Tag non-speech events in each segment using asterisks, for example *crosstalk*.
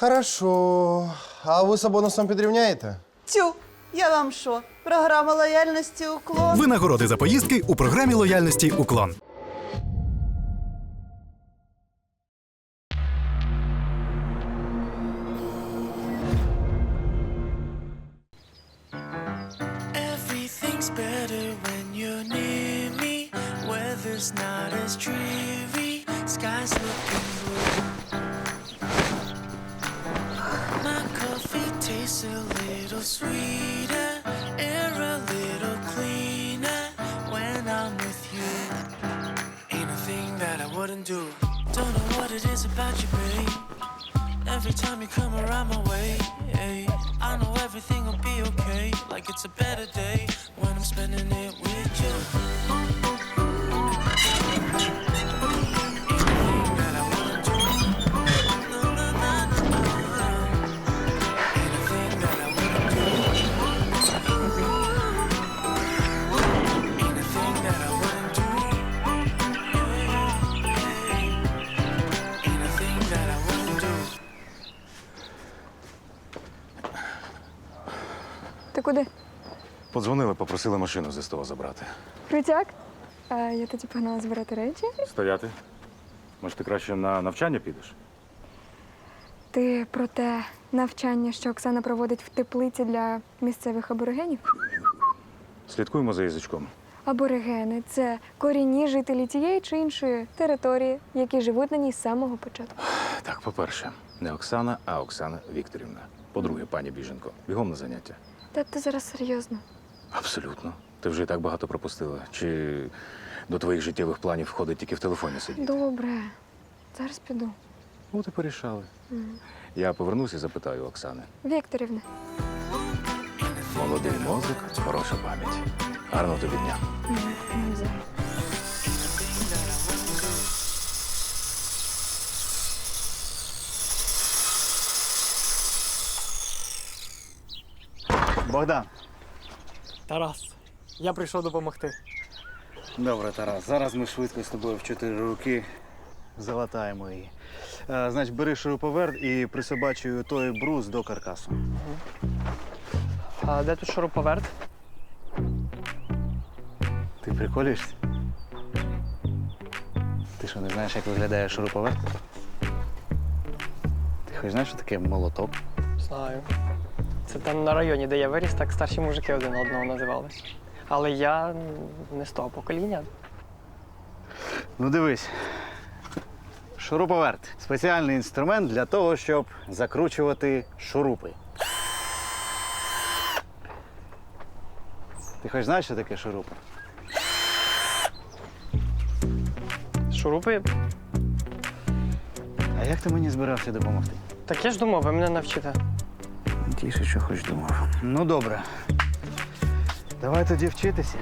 Хорошо. А ви з бонусом підрівняєте? Тю, я вам що? Програма лояльності уклон. Винагороди за поїздки у програмі лояльності Уклон. Better day when I'm spending it with Подзвонили, попросили машину з СТО забрати. Крутяк? А я тоді погнала збирати речі. Стояти? Може, ти краще на навчання підеш? Ти про те навчання, що Оксана проводить в теплиці для місцевих аборигенів? Слідкуємо за язичком. Аборигени це корінні жителі тієї чи іншої території, які живуть на ній з самого початку. Так, по-перше, не Оксана, а Оксана Вікторівна. По-друге, пані Біженко, бігом на заняття. Та ти зараз серйозно. Абсолютно. Ти вже і так багато пропустила. Чи до твоїх життєвих планів входить тільки в телефоні сидіти? Добре. Зараз піду. Ну, ти порішали. Я повернуся і запитаю у Оксани. Вікторівна, Молодий мозок, хороша пам'ять. Гарного тобі дня. Богдан. Тарас, я прийшов допомогти. Добре, Тарас. Зараз ми швидко з тобою в чотири руки залатаємо її. Е, значить, бери шуруповерт і присобачуй той брус до каркасу. А де тут шуруповерт? Ти приколюєшся? Ти що, не знаєш, як виглядає шуруповерт? Ти хоч знаєш, що таке молоток? Знаю. Це там на районі, де я виріс, так старші мужики один одного називались. Але я не з того покоління. Ну дивись. Шуруповерт спеціальний інструмент для того, щоб закручувати шурупи. Ти хоч знаєш, що таке шурупи? Шурупи? А як ти мені збирався допомогти? Так я ж думав, ви мене навчите. Тіше, що хоч думав. Ну, добре. Давай тоді вчитися.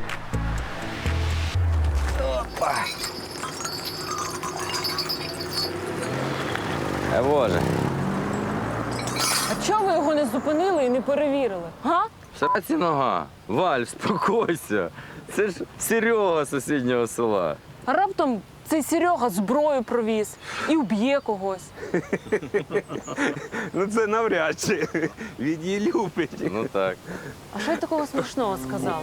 А Боже, А чого ви його не зупинили і не перевірили? Га? сраці нога. Валь, спокойся. Це ж Серега з сусіднього села. А раптом цей Серега зброю провіз і вб'є когось. Ну це навряд чи. Він її любить. Ну так. А що я такого смішного сказала?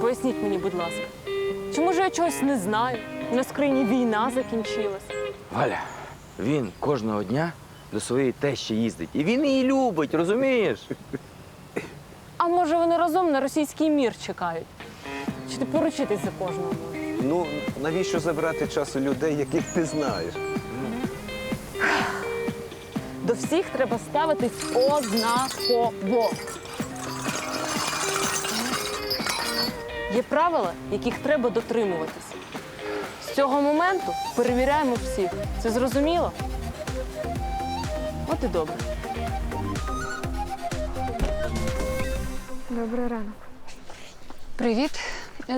Поясніть мені, будь ласка. Чи може я чогось не знаю? На скрині війна закінчилась. Валя, він кожного дня до своєї тещі їздить. І він її любить, розумієш? А може вони разом на російський мір чекають? Чи ти поручитись за кожного? Ну навіщо забирати час у людей, яких ти знаєш? До всіх треба ставитись однаково. Є правила, яких треба дотримуватись. З цього моменту перевіряємо всіх. Це зрозуміло? От і добре. Добрий ранок. Привіт.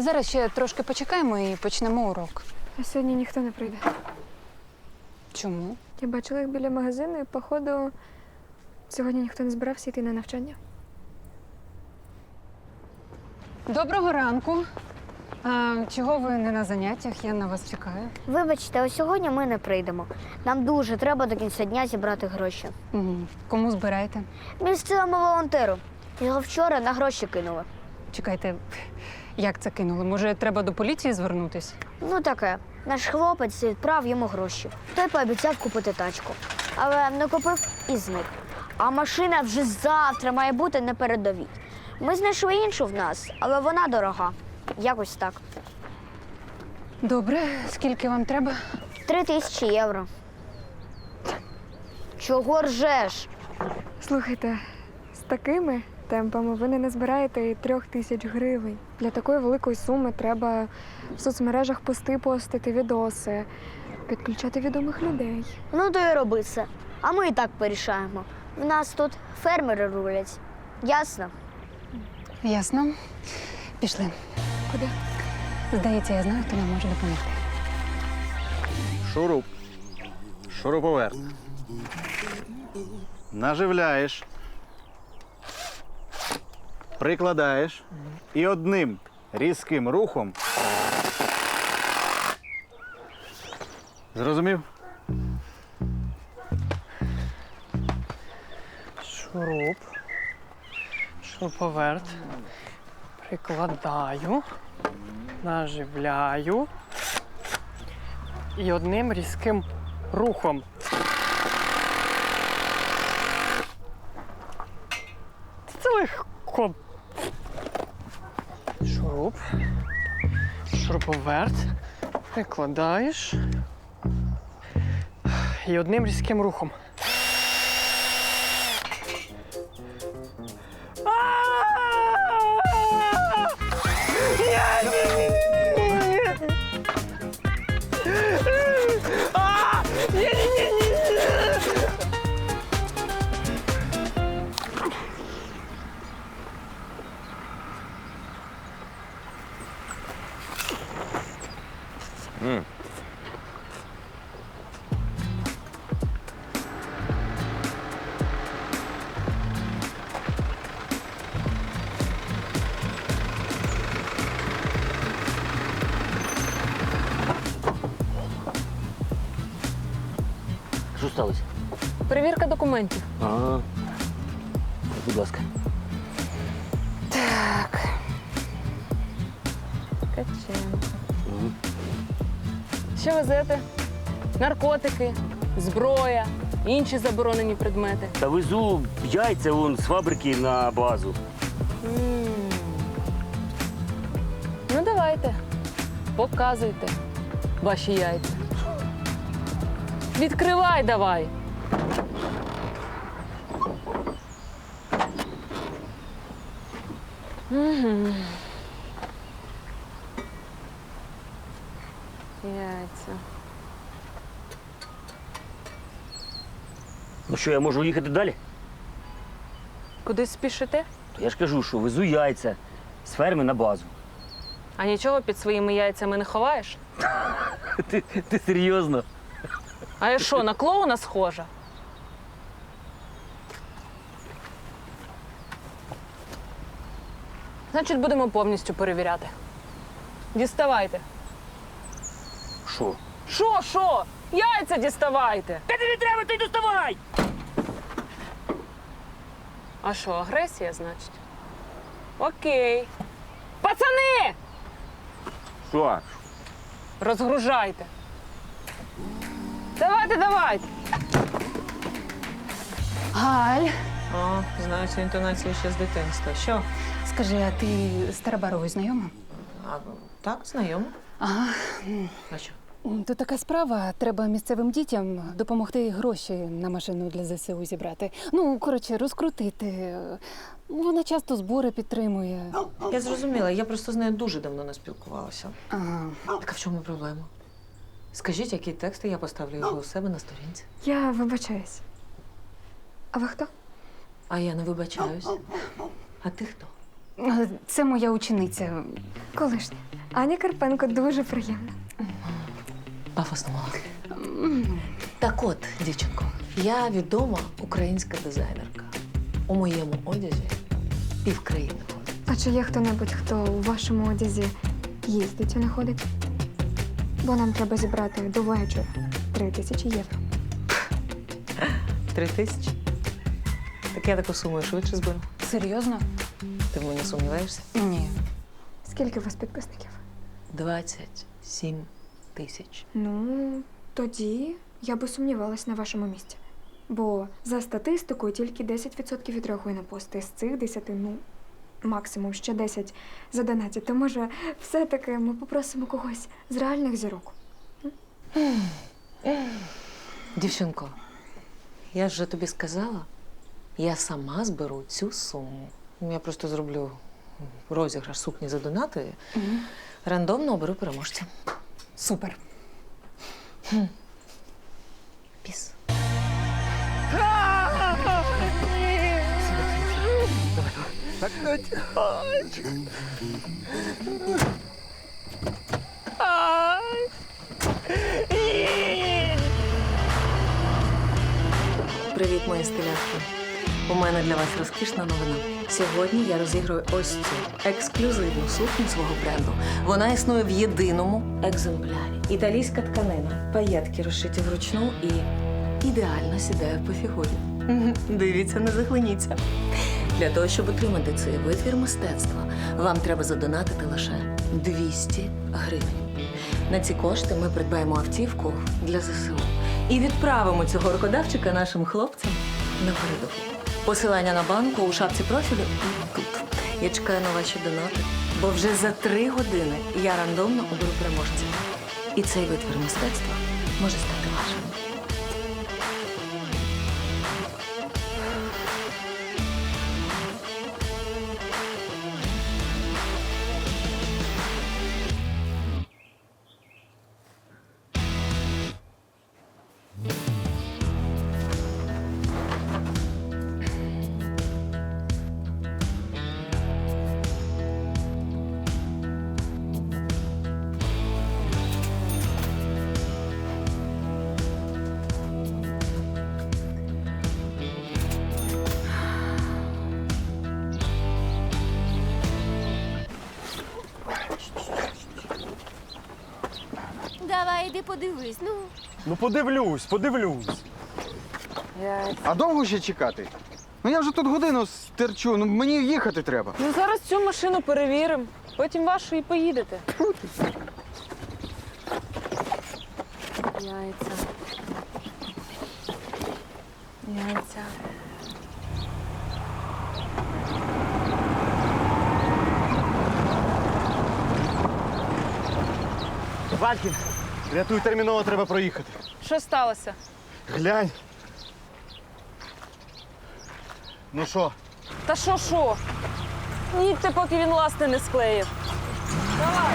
Зараз ще трошки почекаємо і почнемо урок. А сьогодні ніхто не прийде. Чому? Я бачила їх біля магазину і, походу, сьогодні ніхто не збирався йти на навчання. Доброго ранку. А чого ви не на заняттях? Я на вас чекаю. Вибачте, ось сьогодні ми не прийдемо. Нам дуже треба до кінця дня зібрати гроші. Мгм. Кому збираєте? Місцевому волонтеру. Його вчора на гроші кинули. Чекайте, як це кинули? Може, треба до поліції звернутись? Ну таке. Наш хлопець відправ йому гроші. Той пообіцяв купити тачку. Але не купив і зник. А машина вже завтра має бути на передовій. Ми знайшли іншу в нас, але вона дорога. Якось так. Добре, скільки вам треба? Три тисячі євро. Чого ржеш? Слухайте, з такими темпами ви не назбираєте і трьох тисяч гривень. Для такої великої суми треба в соцмережах пости постити, відоси, підключати відомих людей. Ну то й роби це. А ми і так порішаємо. В нас тут фермери рулять. Ясно? Ясно. Пішли. Куди? Здається, я знаю, хто нам може допомогти. Шуруп. Шуруповерт. Наживляєш. Прикладаєш. І одним різким рухом. Зрозумів? Шуруп. Шуруповерт. Прикладаю. Наживляю. І одним різким рухом. Це легко. Шуруп. Шуруповерт. Прикладаєш. І одним різким рухом. Документів. А, будь ласка. Ткаченко. Що везете? Наркотики, зброя, інші заборонені предмети. Та везу яйця вон з фабрики на базу. М. Ну, давайте. Показуйте ваші яйця. Відкривай давай. Яйця. Ну що, я можу їхати далі? Куди спішите? То я ж кажу, що везу яйця з ферми на базу. А нічого під своїми яйцями не ховаєш? *laughs* Ти, ти серйозно? А я що, на клоуна схожа? Значить, будемо повністю перевіряти. Діставайте. Що? Що, що? Яйця діставайте. Та тобі треба, ти доставай! А що, агресія, значить? Окей. Пацани! Що? Розгружайте. Давайте, давайте. Галь, О, знаю цю інтонацію ще з дитинства. Що? Скажи, а ти з Тарабаровою знайома? А, так, знайомо. Ага. А що? Тут така справа. Треба місцевим дітям допомогти гроші на машину для ЗСУ зібрати. Ну, коротше, розкрутити. Вона часто збори підтримує. Я зрозуміла, я просто з нею дуже давно не спілкувалася. Ага. Так а в чому проблема? Скажіть, які тексти я поставлю його у себе на сторінці. Я вибачаюсь. А ви хто? А я не вибачаюсь. А ти хто? Це моя учениця. Колишня. Аня Карпенко дуже приємна. Пафосно мала. Так от, дівчинко, я відома українська дизайнерка. У моєму одязі півкраїни ходить. А чи є хто-небудь, хто у вашому одязі їздить, а не ходить. Бо нам треба зібрати до вечора три тисячі євро. Три тисячі? Так я таку суму швидше зберу. Серйозно? Ти в мені сумніваєшся? Ні. Скільки у вас підписників? 27 тисяч. Ну, тоді я би сумнівалась на вашому місці. Бо за статистикою тільки 10% відреагує на пости. З цих 10, ну, максимум ще 10 задонатять. То може, все-таки ми попросимо когось з реальних зірок. Дівчинко, я ж вже тобі сказала, я сама зберу цю суму. Я просто зроблю розіграш сукні за донати. Рандомно оберу переможця. Супер. Піс. Привіт, мої стилятки. У мене для вас розкішна новина. Сьогодні я розіграю ось цю ексклюзивну сукню свого бренду. Вона існує в єдиному екземплярі. Італійська тканина, паєтки розшиті вручну і ідеально сідає по фігурі. *laughs* Дивіться, не захлиніться. Для того, щоб отримати цей витвір мистецтва, вам треба задонатити лише 200 гривень. На ці кошти ми придбаємо автівку для ЗСУ і відправимо цього рукодавчика нашим хлопцям на передову. Посилання на банку у шапці профілю. Я чекаю на ваші донати, бо вже за три години я рандомно оберу переможця. І цей витвір мистецтва може стати вашим. Подивись. Ну. Ну подивлюсь, подивлюсь. А довго ще чекати? Ну я вже тут годину стерчу, ну мені їхати треба. Ну зараз цю машину перевіримо, потім вашу і поїдете. Яйця. Яйця. Валькін, рятуй терміново, треба проїхати. Що сталося? Глянь. Ну що, Та що що? Їдьте, поки він ласти не склеїв. Давай.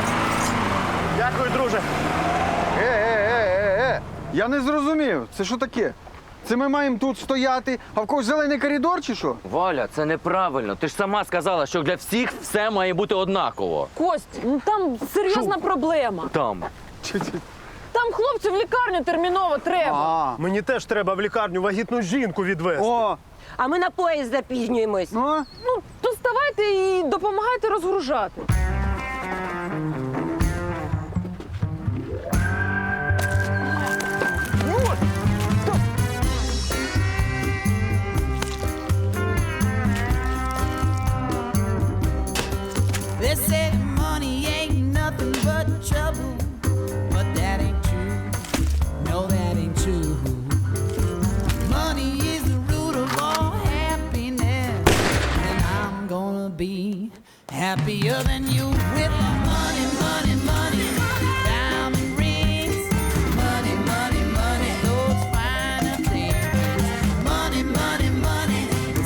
дякую, друже. Е, е, е, е, е. Я не зрозумів. Це що таке? Це ми маємо тут стояти, а в когось зелений коридор чи що? Валя, це неправильно. Ти ж сама сказала, що для всіх все має бути однаково. Кость, ну там серйозна проблема. Там. Там хлопцю в лікарню терміново треба. А, Мені теж треба в лікарню вагітну жінку відвезти. о, А ми на поїзд запізнюємось. ну. Ну, то вставайте і допомагайте розгружати. They say money ain't nothing but trouble, be happier than you with money, money, money, diamond money, money, money, those money, money,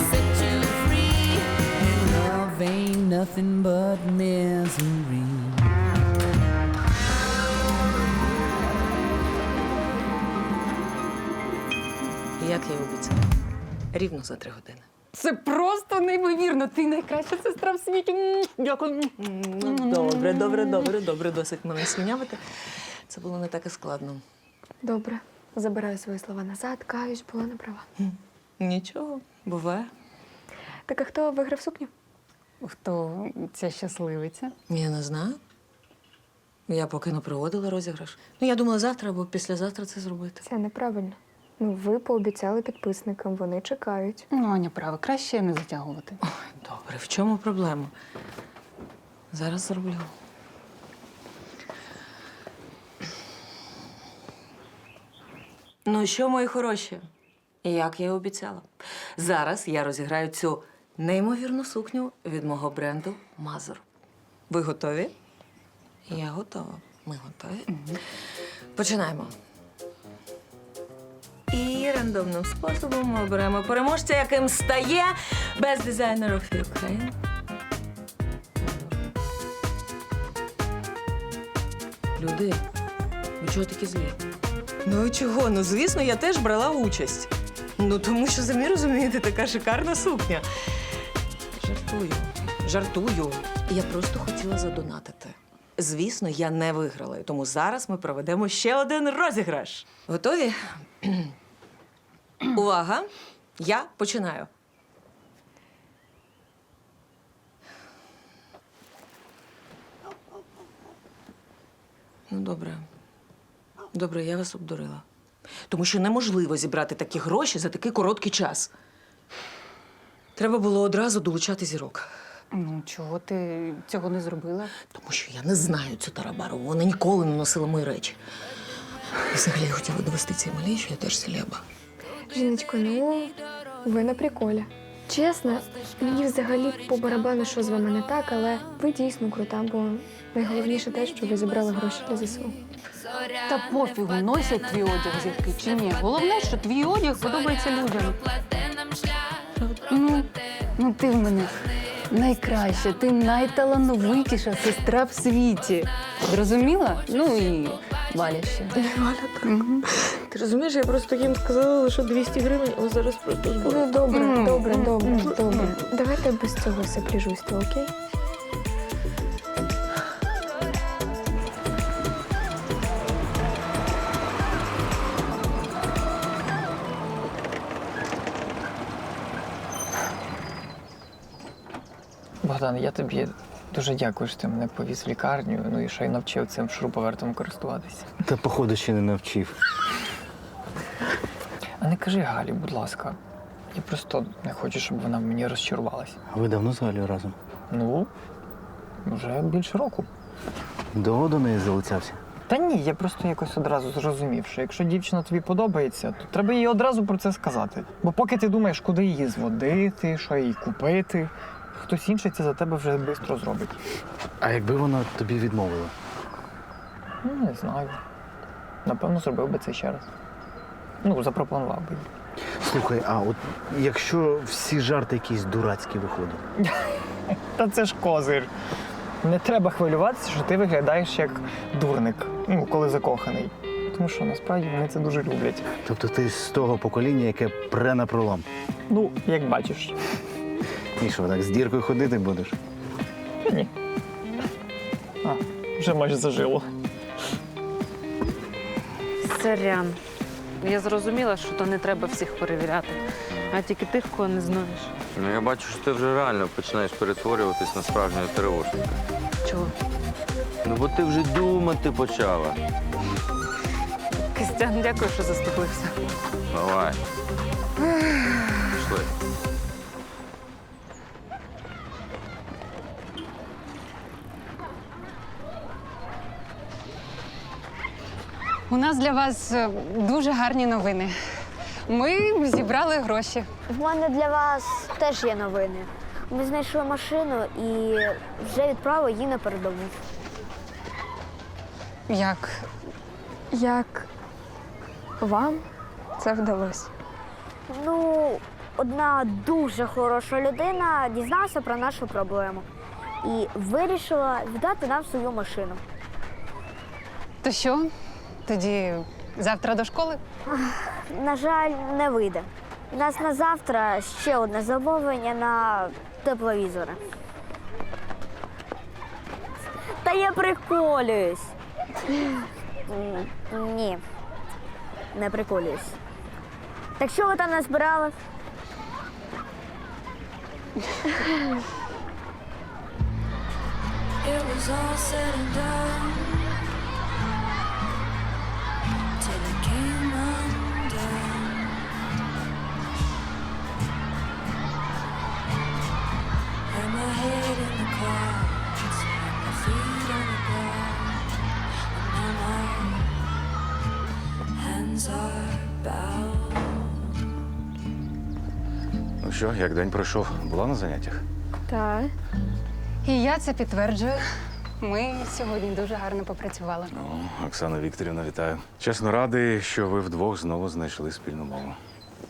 set you free, and love ain't nothing but misery. Як я й обіцяла. Рівно за три години. Це просто неймовірно. Ти найкраща сестра в світі. М, Дякую. Ну, добре, добре, добре, добре, досить мене слюнявити. Це було не так і складно. Добре, забираю свої слова назад, каюсь, була не права. Нічого, буває. Так а хто виграв сукню? Хто ця щасливиця? Я не знаю. Я поки не проводила розіграш. Ну, я думала завтра або післязавтра це зробити. Це неправильно. Ну, ви пообіцяли підписникам, вони чекають. Ну, Аня права, краще не затягувати. Добре, в чому проблема? Зараз зроблю. Ну що, мої хороші? Як я і обіцяла. Зараз я розіграю цю неймовірну сукню від мого бренду Мазур. Ви готові? Я готова. Ми готові. Починаємо. І рандомним способом ми оберемо переможця, яким стає Best Designer of Ukraine. Люди, ви чого такі злі? Ну і чого? Ну, звісно, я теж брала участь. Ну, тому що самі розумієте, така шикарна сукня. Жартую. Жартую. Я просто хотіла задонатити. Звісно, я не виграла, тому зараз ми проведемо ще один розіграш. Готові? Увага! Я починаю. Ну, добре. Добре, я вас обдурила. Тому що неможливо зібрати такі гроші за такий короткий час. Треба було одразу долучати зірок. Ну, чого ти цього не зробила? Тому що я не знаю цю Тарабарову. Вона ніколи не носила мої речі. І взагалі я хотіла довести цій малій, що я теж селеба. Жіночко, ну ви на приколі. Чесно, мені взагалі по барабану, що з вами не так, але ви дійсно крута, бо найголовніше те, що ви зібрали гроші для ЗСУ. Та пофігу, носять твій одяг зірки чи ні. Головне, що твій одяг подобається людям. Ну, ну ти в мене найкраща, ти найталановитіша сестра в світі. Зрозуміла? Ну і Валя ще. Валя, так. Ти розумієш, я просто їм сказала лише 200 гривень, а зараз просто збору. Ну, добре, добре, добре, добре. Давайте без цього все пліжуйство, окей? Богдан, я тобі дуже дякую, що ти мене повіз в лікарню, ну і що й навчив цим шуруповертом користуватися. Та походу ще не навчив. А не кажи Галі, будь ласка. Я просто не хочу, щоб вона в мені розчарувалася. А ви давно з Галею разом? Ну, вже більше року. Довго до неї залицявся? Та ні, я просто якось одразу зрозумів, що якщо дівчина тобі подобається, то треба їй одразу про це сказати. Бо поки ти думаєш, куди її зводити, що їй купити, хтось інший це за тебе вже швидко зробить. А якби вона тобі відмовила? Ну, не знаю. Напевно, зробив би це ще раз. Ну, запропонував би. Слухай, а от якщо всі жарти якісь дурацькі виходять? *laughs* Та це ж козир. Не треба хвилюватися, що ти виглядаєш як дурник, ну, коли закоханий. Тому що насправді вони це дуже люблять. Тобто ти з того покоління, яке пре на пролом. Ну, як бачиш. І що, так з діркою ходити будеш? Ні. А, вже майже зажило. Сорян. Я зрозуміла, що то не треба всіх перевіряти, а тільки тих, кого не знаєш. Ну я бачу, що ти вже реально починаєш перетворюватись на справжнього тривожника. Чого? Ну бо ти вже думати почала. Костян, дякую, що заступився. Давай. Пішли. У нас для вас е, дуже гарні новини. Ми зібрали гроші. В мене для вас теж є новини. Ми знайшли машину і вже відправили її на передову. Як? Як вам це вдалося? Ну, одна дуже хороша людина дізналася про нашу проблему і вирішила віддати нам свою машину. То що? Тоді завтра до школи? На жаль, не вийде. У нас на завтра ще одне замовлення на тепловізори. Та я приколююсь. Ні, не приколююсь. Так що ви там назбирали? It was all said and done. Ну що, як день пройшов? Була на заняттях? Так. І я це підтверджую. Ми сьогодні дуже гарно попрацювали. О, Оксана Вікторівна, вітаю. Чесно радий, що ви вдвох знову знайшли спільну мову.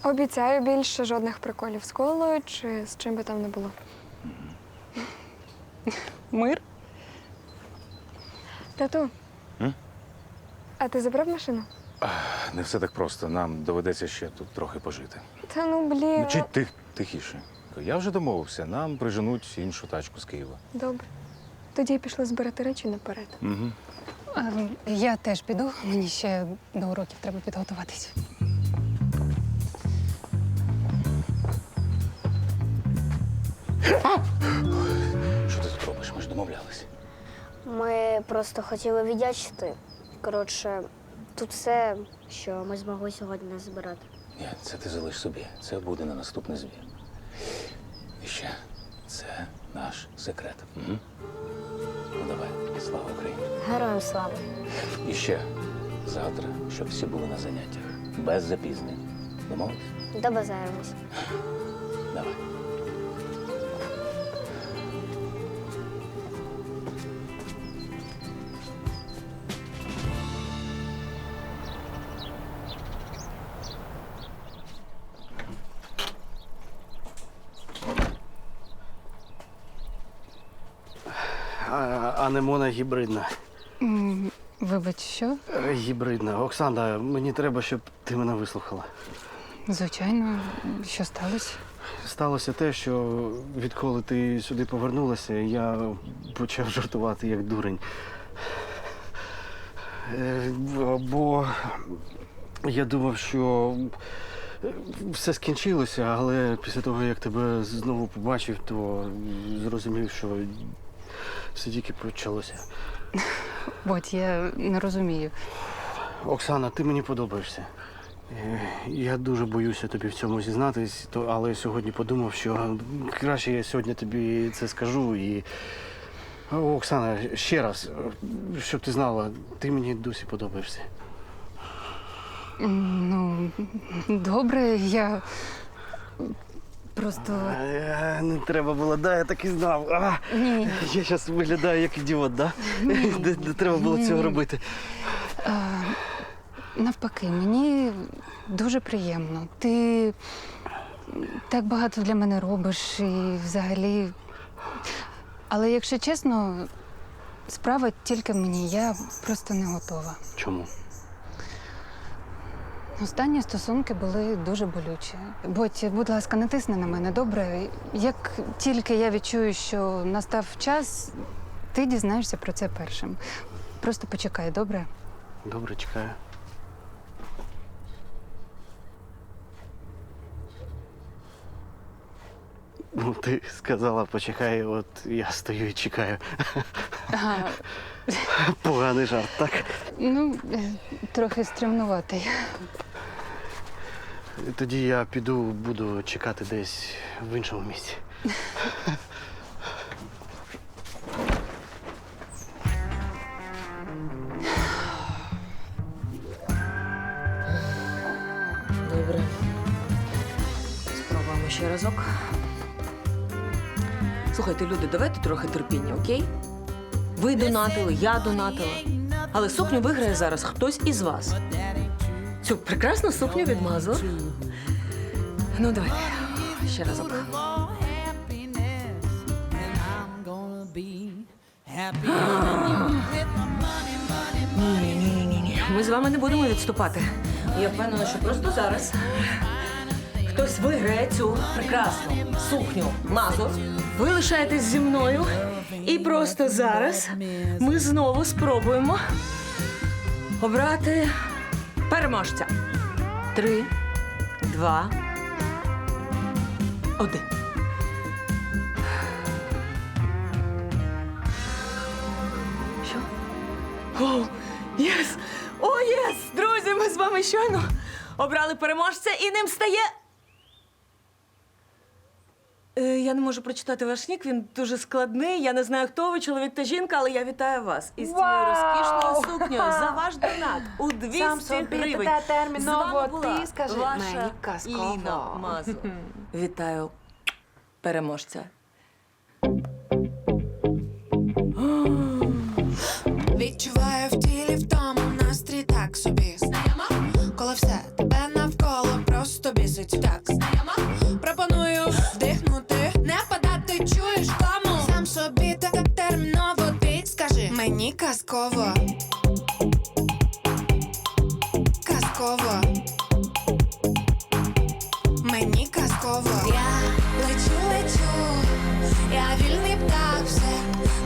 Обіцяю більше жодних приколів з колою чи з чим би там не було. Мир? Тату. М? А ти забрав машину? Не все так просто. Нам доведеться ще тут трохи пожити. Та ну блін. Ну, чи тих, тихіше. Я вже домовився, нам приженуть іншу тачку з Києва. Добре. Тоді я пішла збирати речі наперед. Угу. Я теж піду. Мені ще до уроків треба підготуватись. Що Ми просто хотіли віддячити. Коротше, тут все, що ми змогли сьогодні назбирати. Ні, це ти залиш собі. Це буде на наступний збір. І ще це наш секрет. Угу. Ну давай, слава Україні. Героям слава! І ще завтра, щоб всі були на заняттях. Без запізнень. Домовились? Добазаємось. Давай. Анемона гібридна. М, Вибач, що? Е, Гібридна. Оксана, мені треба, щоб ти мене вислухала. Звичайно, що сталося? Сталося те, що відколи ти сюди повернулася, я почав жартувати як дурень. Е, Бо я думав, що все скінчилося, але після того, як тебе знову побачив, то зрозумів, що все тільки почалося. От я не розумію. Оксана, ти мені подобаєшся. Е, Я дуже боюся тобі в цьому зізнатись, але сьогодні подумав, що краще я сьогодні тобі це скажу. І Оксана, ще раз, щоб ти знала, ти мені досі подобаєшся. Ну, добре, я просто. Е, Не треба було, да, я так і знав. А, Ні. Я зараз виглядаю як ідіот, да? Ні. *laughs* Не, не треба було цього робити. Навпаки, мені дуже приємно. Ти так багато для мене робиш і взагалі. Але якщо чесно, справа тільки в мені, я просто не готова. Чому? Останні стосунки були дуже болючі. Будь, будь ласка, не тисни на мене, добре. Як тільки я відчую, що настав час, ти дізнаєшся про це першим. Просто почекай, добре? Добре, чекаю. Ну, ти сказала, почекай, от я стою і чекаю. Ага, Поганий жарт, так? ну, е, трохи стримнуватий. Тоді я піду, буду чекати десь в іншому місці. Добре. Спробуємо ще разок. Слухайте, люди, давайте трохи терпіння, окей? Ви донатили, я донатила. Але сукню виграє зараз хтось із вас. Цю прекрасну сукню відмазала. Ну, давайте. Ще ні, ні, ні, ні. Ми з вами не будемо відступати. Я впевнена, що просто зараз хтось виграє цю прекрасну сукню мазу. Ви лишаєтесь зі мною. І просто зараз ми знову спробуємо обрати переможця. Три, два, один. Що? О, єс! О, єс! Друзі, ми з вами щойно обрали переможця і ним стає. Е, я не можу прочитати ваш нік, він дуже складний. Я не знаю, хто ви, чоловік та жінка, але я вітаю вас із цією Вау! розкішною сукнею за ваш донат у 200 Сам собі гривень. терміново З вами була ти скажи, ваша казково. Ліна Мазур. Вітаю переможця. Відчуваю в тілі в тому настрій так собі. Знайома, коли все тебе навколо просто бісить. Так, знайома, казково. Казково. Мені казково. Я лечу, лечу, я вільний птах, все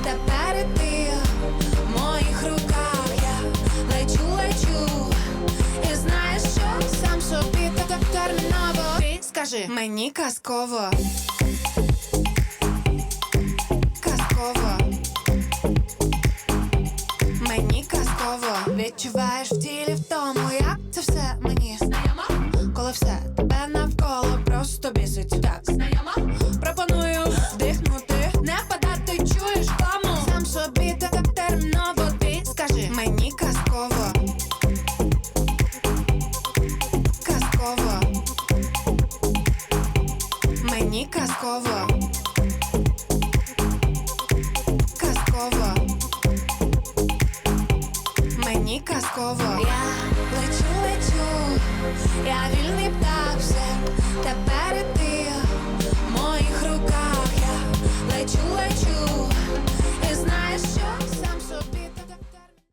тепер ти в моїх руках. Я лечу, лечу, і знаєш що? Сам собі так терміново. Ти скажи мені. Казково. Відчуваєш в тілі в тому, як це все мені знайомо, коли все